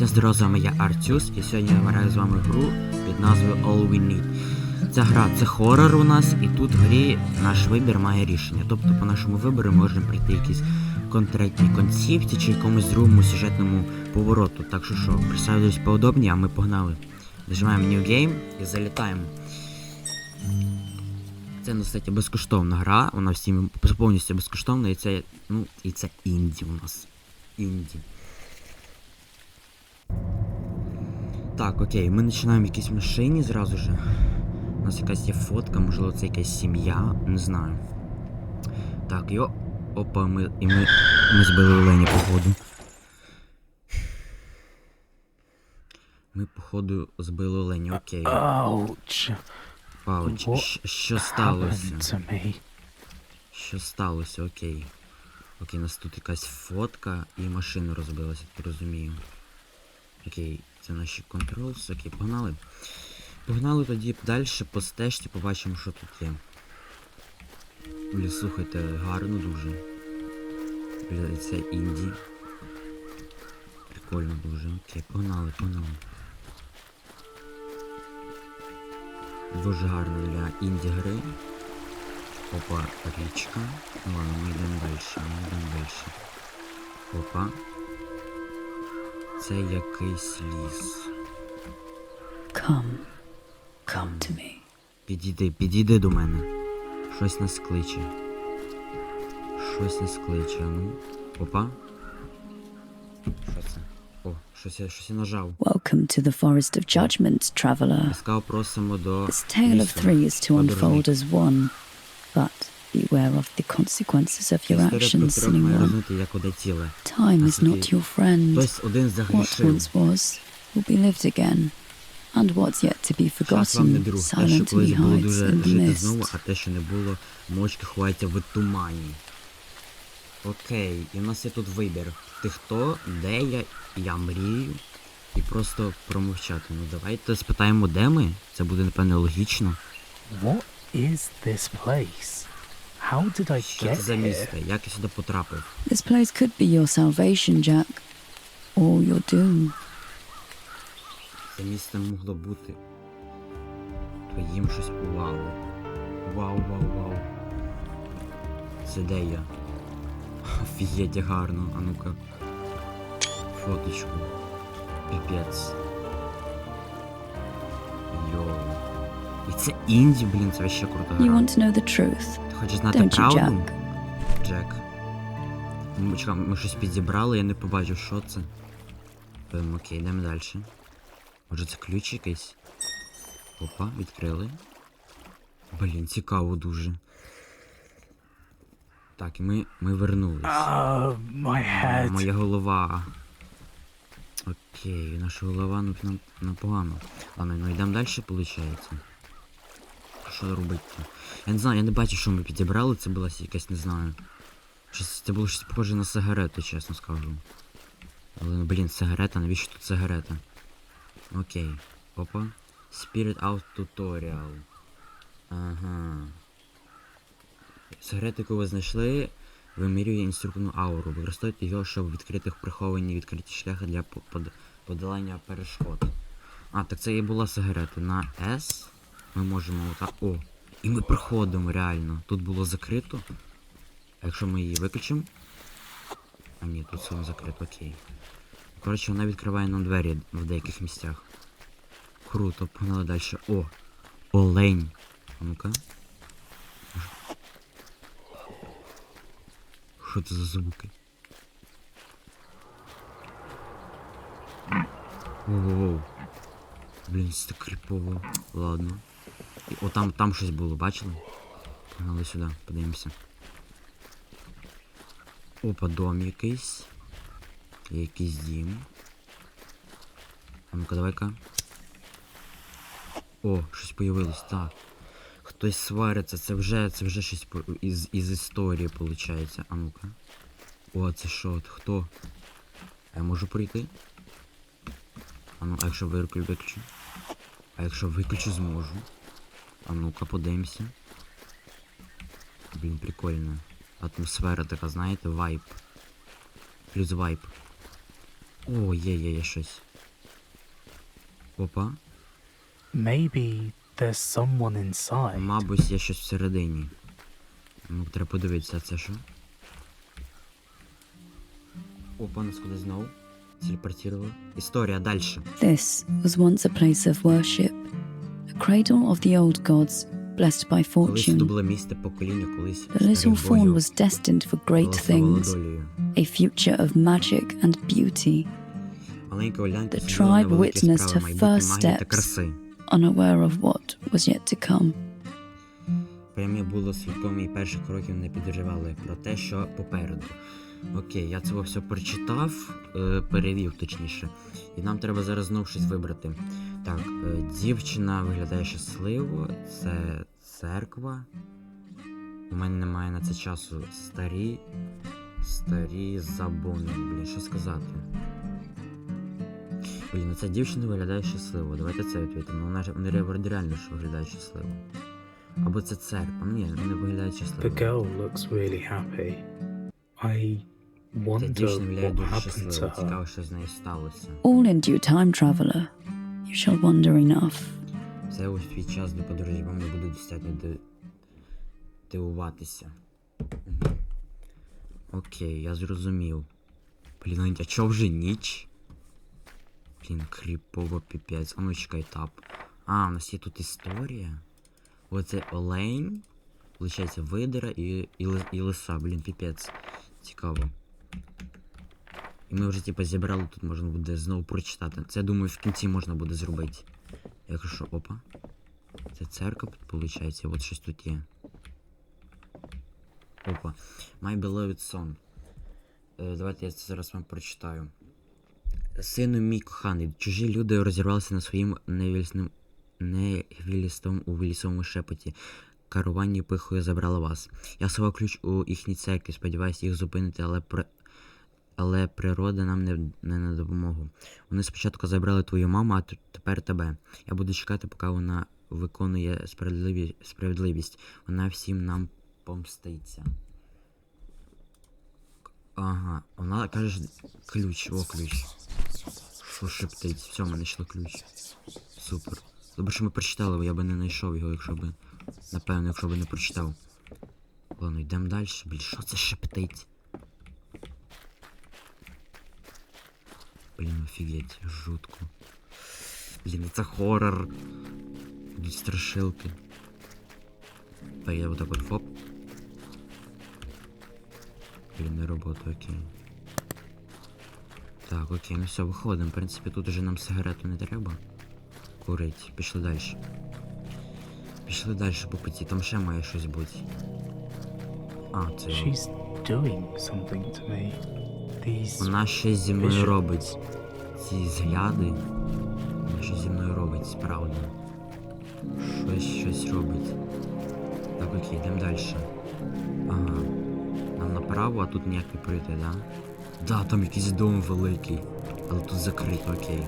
Всім здорово, з вами я Артюс, і сьогодні я граю з вами гру під назвою All We Need. Ця гра це хорор у нас, і тут в грі наш вибір має рішення. Тобто по нашому вибору можемо прийти якісь конкретні концепції чи якомусь другому сюжетному повороту. Так що що, присаджуйтесь поудобні, а ми погнали. Нажимаємо New Game і залітаємо. Це, ну, кстати, безкоштовна гра, вона всім повністю безкоштовна, і це, ну, і це інді у нас. Інді. Так, окей, ми починаємо в якійсь машині зразу же. У нас якась є фотка, можливо, це якась сім'я, не знаю. Так, йо. Опа, ми. І ми. Ми збили Олені, походу. Ми, походу, збили Олені, окей. Ouch. Пауч, щ- що сталося? Що сталося, окей. Окей, у нас тут якась фотка і машина розбилася, так розумію. Окей, це наші контролс, окей, погнали. Погнали тоді далі по стежці, побачимо, що тут є. Блін, слухайте, гарно дуже. Бля, це інді. Прикольно дуже. Окей, погнали, погнали. Дуже гарно для інді гри. Опа, річка. Ладно, ми йдемо далі, ми йдемо далі. Опа. Це якийсь ліс. Come. Come to me. Підійди, підійди до мене. Щось нас кличе. Щось нас кличе, ну. Опа. Що це? О, щось я, щось я нажав. Welcome to the Forest of Judgment, traveller. Ласкаво просимо до This tale of three is to unfold as one, but beware of the consequences of your actions, ціле. Time is not your friend. What once was will be lived again, and what's yet to be forgotten silently hides in the mist. а те, що не було, мовчки ховається в тумані. Окей, і в нас є тут вибір. Ти хто, де я, я мрію. І просто промовчати. Ну давайте спитаємо, де ми. Це буде, напевно, логічно. What is this place? How did I Що get це за here? місце? Як я сюди потрапив? This place could be your salvation, Jack, or your doom. Це місце могло бути. Твоїм щось вау. Вау, вау, вау. Це де я? Офігеть, гарно, а ну-ка. Фоточку. Піпець. Це інді, блін, це вообще крута You want to know the truth, Ти хочеш знати don't you, правду? Jack? Джек. Ми, чекай, ми щось підзібрали, я не побачив, що це. Ем, окей, йдемо далі. Може це ключ якийсь? Опа, відкрили. Блін, цікаво дуже. Так, і ми, ми вернулись. Oh, my head. Моя голова. Окей, наша голова ну, ну, ну погано. Ладно, ну йдемо далі, виходить. Що робити? Я не знаю, я не бачу, що ми підібрали, це була якась, не знаю. Щось, це було щось похоже на сигарету, чесно скажу. Але, ну, блін, сигарета, навіщо тут сигарета? Окей. Опа. Spirit Out Tutorial. Ага. Сигарету, яку ви знайшли, вимірює інструктивну ауру. Використовуйте його, щоб відкрити приховані відкриті шляхи для подолання перешкод. А, так це і була сигарета. На S ми можемо отак. О! І ми проходимо реально. Тут було закрито. А якщо ми її виключимо. А ні, тут все закрито, окей. Коротше, вона відкриває нам двері в деяких місцях. Круто, погнали далі. О! Олень. А ну-ка. Що це за звуки? Воу-воу. Блін, це так кріпово. Ладно. О, там, там щось було, бачили? Погнали сюди, подивимося. Опа, дом якийсь. Якийсь дім. А ну-ка, давай-ка. О, щось появилось, так. Хтось свариться, це вже, це вже щось із, із історії виходить. А ну-ка. О, це що? Хто? А я можу пройти? А ну, а якщо виключу, виключу? А якщо виключу, зможу. А ну-ка, подивимося. Блін, прикольно. Атмосфера така, знаєте, вайб. Плюс вайб. О, є, є, є щось. Опа. Maybe there's someone inside. Мабуть, є щось всередині. Ну, треба подивитися, це що? Опа, нас куди знову? Телепортувало. Історія далі. This was once a place of worship, cradle of the old gods, blessed by Колись тут fortune. було місце покоління, колись The little старих fawn богів was destined for great голосувало things, долею. a future of magic and beauty. Маленька Олянка The сиділа на tribe великій witnessed справі her майбутньої first магії та steps. краси. unaware of what was yet to come. Премія було свідком і перших кроків не підозрювали про те, що попереду. Окей, я це все прочитав, е, перевів точніше. І нам треба зараз знов щось вибрати. Так, е, дівчина виглядає щасливо, це церква. У мене немає на це часу старі. Старі забони. Блін, що сказати? Блін, ну ця дівчина виглядає щасливо. Давайте це відповідемо. Ну, вона реально що виглядає щасливо. Або це церква. Ні, вони виглядають The girl looks really happy. I Ця wonder дівчина виглядає what дуже happened щасливо. to her. Цікаво, що з нею сталося. All in due time, traveller. You shall wonder enough. Це ось твій час до подорожі, вам не буде достатньо ди... дивуватися. Мгм. Окей, я зрозумів. Блін, а чо вже ніч? Блін, кріпово піпець. А ну чекай тап. А, у нас є тут історія. Оце олень. Получається, видера і, і, ли- і лиса, блін, піпець. Цікаво. І ми вже типу зібрали, тут можна буде знову прочитати. Це, думаю, в кінці можна буде зробити. Якщо опа. Це церква, виходить, от щось тут є. Опа. My beloved son. Е, давайте я це зараз вам прочитаю. Сину мій коханий, чужі люди розірвалися на своїм невільсним невілістом у лісовому шепоті. Карування пихою забрала вас. Я сховав ключ у їхній церкві, сподіваюся їх зупинити, але при... але природа нам не, не на допомогу. Вони спочатку забрали твою маму, а тепер тебе. Я буду чекати, поки вона виконує справедливі... справедливість. Вона всім нам помститься. Ага, вона каже ключ, о ключ. Що шептить? Все, ми знайшли ключ. Супер. Добре, що ми прочитали, бо я би не знайшов його, якщо би. Напевно, якщо би не прочитав. Ладно, йдемо далі. Блін, що це шептить? Блін, офігеть, жутко. Блін, це хоррор. Будуть страшилки. Так, я отак от фоп. Блін, не робота, окей. Так, окей, ну все, виходимо. В принципі, тут уже нам сигарету не треба. Курить. Пішли далі. Пішли далі по путі, там ще має щось бути. А, це. She's doing something to me. Вона щось зі мною робить. Ці згляди. Вона щось зі мною робить, справді. Щось щось робить. Так, окей, йдемо далі. Ага. Нам направо, а тут ніяк не пройти, да? Да, там якийсь дом великий. Але тут закрито, окей.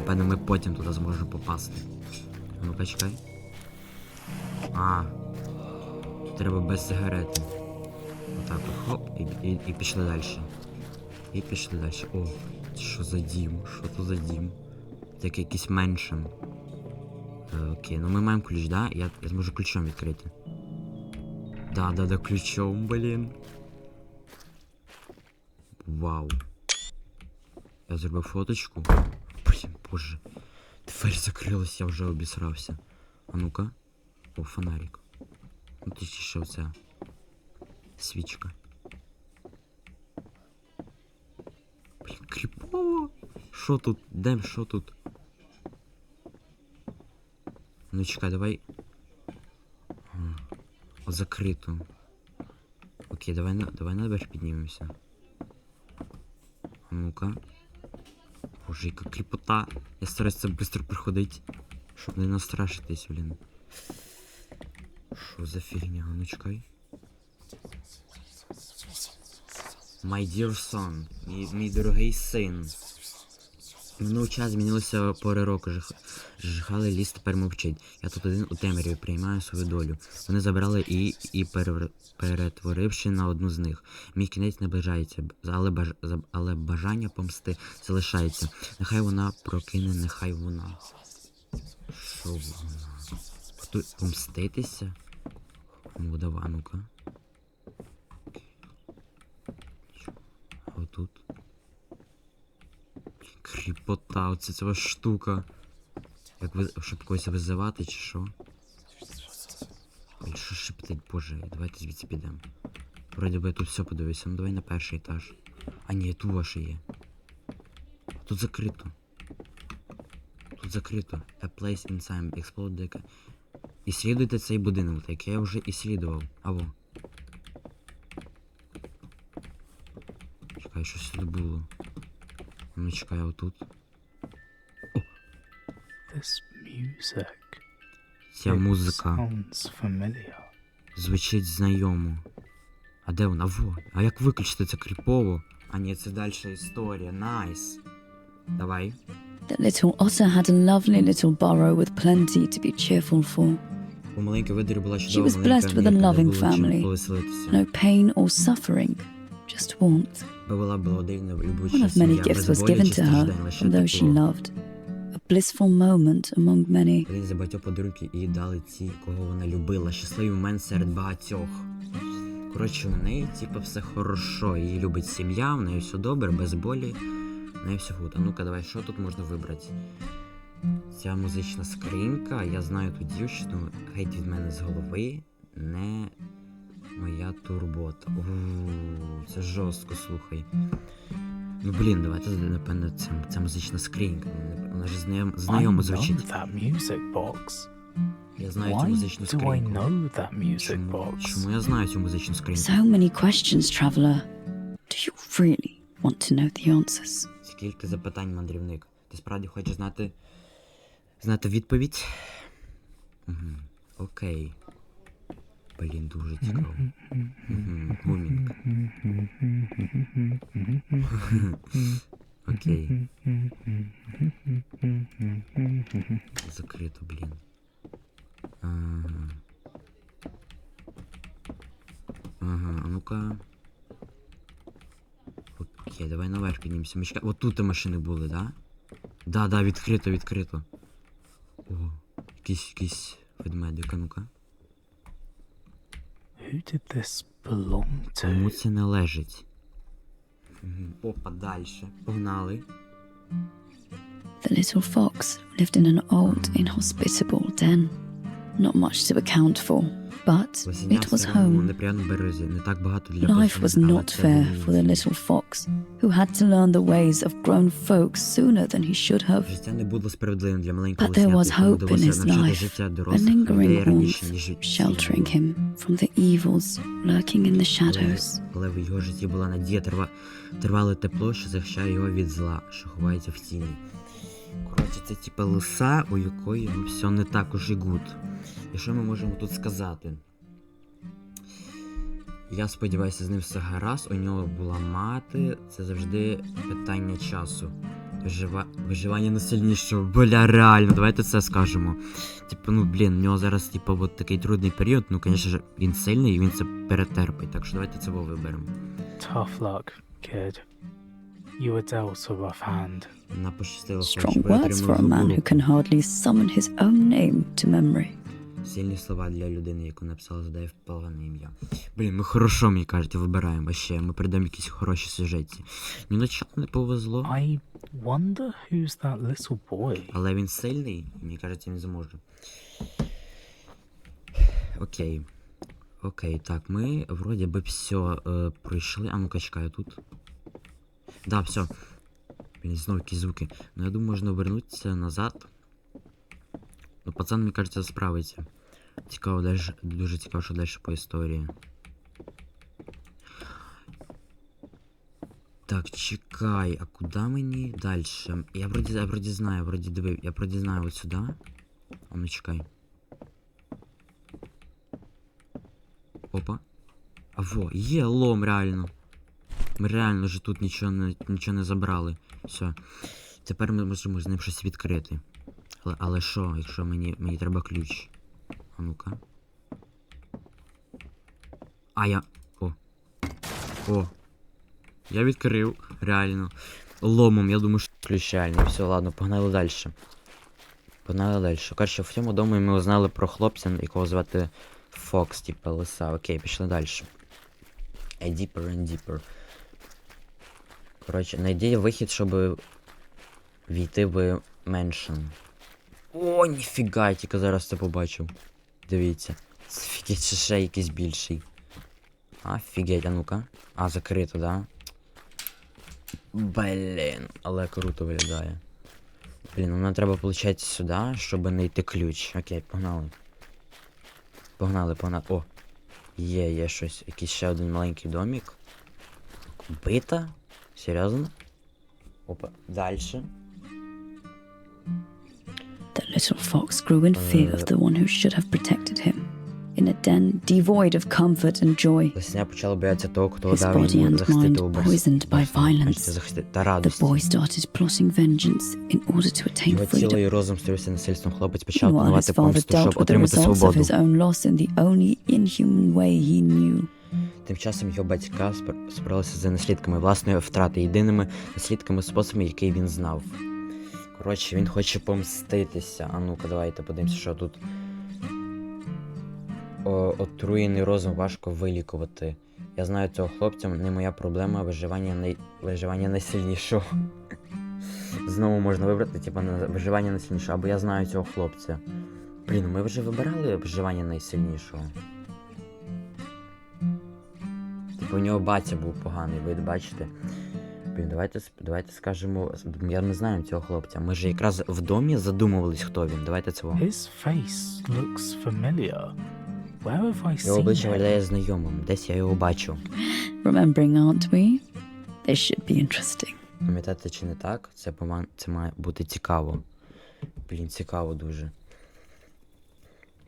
Напевно, ми потім туди зможемо попасти. Ну-ка, чекай. А. Треба без сигарети. Отак от хоп, і, і, і пішли далі. І пішли далі. О, що за дім? Що то за дім? Як якийсь меншим. Е, окей, ну ми маємо ключ, да? Я, я зможу ключом відкрити. Да, да, да, ключом, блін. Вау. Я зробив фоточку. Блін, боже. Дверь закрилась, я вже обісрався. А ну-ка. О, фонарик. Ну ти ще оця. Свічка. Блін, кріпово. Що тут? Де, що тут? Ну чекай, давай. О, закрито. Окей, давай на давай наверх піднімемося. Ну-ка. Боже, яка кріпота. Я стараюсь це швидко проходить. Щоб не настрашитись, блін. Що за фігня? Ну чекай. My dear son, мій, мій дорогий син. Минув час, змінилося пори року. Жих... Жихали ліс тепер мовчить. Я тут один у темряві приймаю свою долю. Вони забрали і, і перетворивши на одну з них. Мій кінець наближається, але, баж... але бажання помсти залишається. Нехай вона прокине, нехай вона. Пов- Хто помститися? Ну, давай, ну-ка. А отут. Кріпота, оце ця штука. Як ви, щоб когось визивати, чи що? Ой, Що шептить, боже, давайте звідси підемо. Вроді би я тут все подивився, ну давай на перший етаж. А ні, тут ваше є. Тут закрито. Тут закрито. A place inside explode deck. Іслідуйте цей будинок, так я вже іслідував. Аво. Чекай, що сюди було. Ну чекай, отут. This music. Ця it музика Sounds familiar. звучить знайомо. А де вона? Во. А як виключити це кріпово? А ні, це далі історія. Найс. Давай. That little otter had a lovely little burrow with plenty to be cheerful for. У маленької видері була She чудова was маленька blessed with a мірка, де loving було чим family. повеселитися. No pain or suffering, just warmth. Бо була благодійна любуча One of many сім'я, gifts без was болі given чи to her страждань, лише from those she тепло. loved. Blissful moment among many. Один з багатьох подарунків і дали ті, кого вона любила. Щасливий момент серед багатьох. Коротше, у неї, типу, все хорошо. Її любить сім'я, в неї все добре, без болі, в неї все гуд. Ну-ка, давай, що тут можна вибрати? Ця музична скринька, я знаю ту дівчину, геть від мене з голови, не моя турбота. Ууу, це жорстко, слухай. Ну блін, давайте напевно, це, це музична скринька. Вона ж знайом, знайомо звучить. that music box. Я знаю цю музичну do I скриньку. know that music Чому, box? чому я знаю цю музичну скриньку? So many questions, traveller. Do you really want to know the answers? Скільки запитань, мандрівник? Ти справді хочеш знати. знати відповідь? Угу. Окей. Блін, дуже цікаво. Гумінг. Окей. Закрито, блін. Ага. Ага, а ну-ка. Окей, давай наверх піднімемося. Ми чекай- От тут машини були, да? Да, да, відкрито, відкрито. О, якийсь, якийсь ведмедик, а ну-ка. Who did this belong Кому to? це належить? Мгм, Опа, дальше. Погнали. The little fox lived in an old, inhospitable den. Not much to account for, But it was home. Life was not fair for the little fox, who had to learn the ways of grown folks sooner than he should have. But there was hope in his life, a lingering warmth, sheltering him from the evils lurking in the shadows. Але в його житті була надія, трива... тривале тепло, що захищає його від зла, що ховається в тіні. Коротше, це типа лиса, у якої все не так уже гуд. І що ми можемо тут сказати? Я сподіваюся, з ним все гаразд. У нього була мати. Це завжди питання часу. Вижива... Виживання найсильнішого. Бля, реально, давайте це скажемо. Типу, ну блін, у нього зараз, типу, от такий трудний період. Ну, звісно ж, він сильний і він це перетерпить. Так що давайте це виберемо. Tough luck, kid. You were dealt a rough hand. Strong words for a man who can hardly summon his own name to memory. Сильні слова для людини, яку написала задає впевнене ім'я. Блін, ми хорошо, мені кажуть, вибираємо, ще ми прийдемо якісь хороші сюжеті. Ні на чому не повезло, I wonder who's that little boy. але він сильний, мені кажеться, він зможе. Окей. Окей, так, ми вроді би все е, пройшли. А ну-ка, чекаю тут. Да, все. Блін, знову якісь звуки. Ну, я думаю, можна вернутися назад. Ну, пацан, мені кажеться, справиться. Цікаво, даже, дуже цікаво, що далі по історії. Так, чекай, а куди мені далі? Я вроді, я вроді знаю, вроді дивив, я вроді знаю от сюди. А ну чекай. Опа. А во, є лом, реально. Ми реально вже тут нічого не, нічого не забрали. Все. Тепер ми можемо з ним щось відкрити. Але, але що, якщо мені, мені треба ключ? А ну-ка. А я. О. О. Я відкрив, реально. Ломом, я думаю, що ключ реально. Все, ладно, погнали далі. Погнали далі. Коротше, в цьому домі ми узнали про хлопця, якого звати Фокс, типа лиса. Окей, пішли далі. A deeper and deeper. Коротше, знайди вихід, щоб війти в меншин. О, ніфіга, я тільки зараз це побачив. Дивіться. Офігеть, ще ще якийсь більший. Офігеть, а ну-ка. А, закрито, да? Блін, але круто виглядає. Блін, нам треба, виходить, сюди, щоб знайти ключ. Окей, погнали. Погнали, погнали. О! Є, є щось. Якийсь ще один маленький домик. Бита? Серйозно? Опа, дальше. The little fox grew in fear of the one who should have protected him. In a den devoid of comfort and joy, Лисня почала боятися того, хто His дав body йому and захистити mind у poisoned by violence. Бачите, захистити та the радості. boy started plotting vengeance in order to attain Його тіло freedom. і розум створився насильством. Хлопець почав Meanwhile, his планувати father помсту, dealt щоб with the отримати results of свободу. his own loss in the only inhuman way he knew. Тим часом його батька спр- справилися за наслідками власної втрати, єдиними наслідками способами, який він знав. Коротше, він хоче помститися. А ну-ка, давайте подивимося, що тут. О, отруєний розум важко вилікувати. Я знаю цього хлопця, не моя проблема, виживання най... виживання найсильнішого. Знову можна вибрати, типа, на виживання найсильнішого, або я знаю цього хлопця. Блін, ми вже вибирали виживання найсильнішого. Типу, у нього батя був поганий, ви бачите. Блін, давайте, давайте скажемо. Я не знаю цього хлопця. Ми ж якраз в домі задумувались, хто він. Давайте цього. His face looks familiar. Where have I Його обличчя виглядає знайомим. Десь я його бачив. Remembering, aren't we? This should be interesting. Пам'ятаєте чи не так? Це, пома... це має бути цікаво. Блін, цікаво дуже.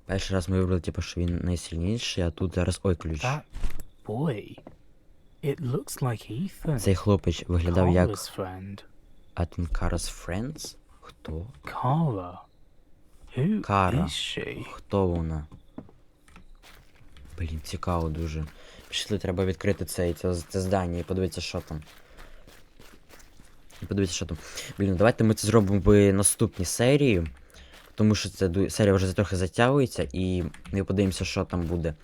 Перший раз ми вибрали, типу, що він найсильніший, а тут зараз. Ой, ключ. That boy. It looks like Ethan. Цей хлопець виглядав як. Atinkaras Friends? Хто? Is she? Хто вона? Блін, цікаво дуже. Пішли, треба відкрити цей, це, це здання і подивитися, що там. І подивитися, що там. Блін, давайте ми це зробимо в наступній серії. Тому що ця серія вже трохи затягується, і ми подивимося, що там буде.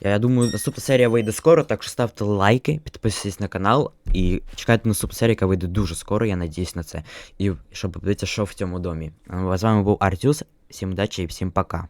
Я думаю, наступна серія вийде скоро, так що ставте лайки, підписуйтесь на канал і чекайте наступну серію, яка вийде дуже скоро, я надіюсь на це. І щоб подивитися, що в цьому домі. А З вами був Артюс. Всім удачі і всім пока.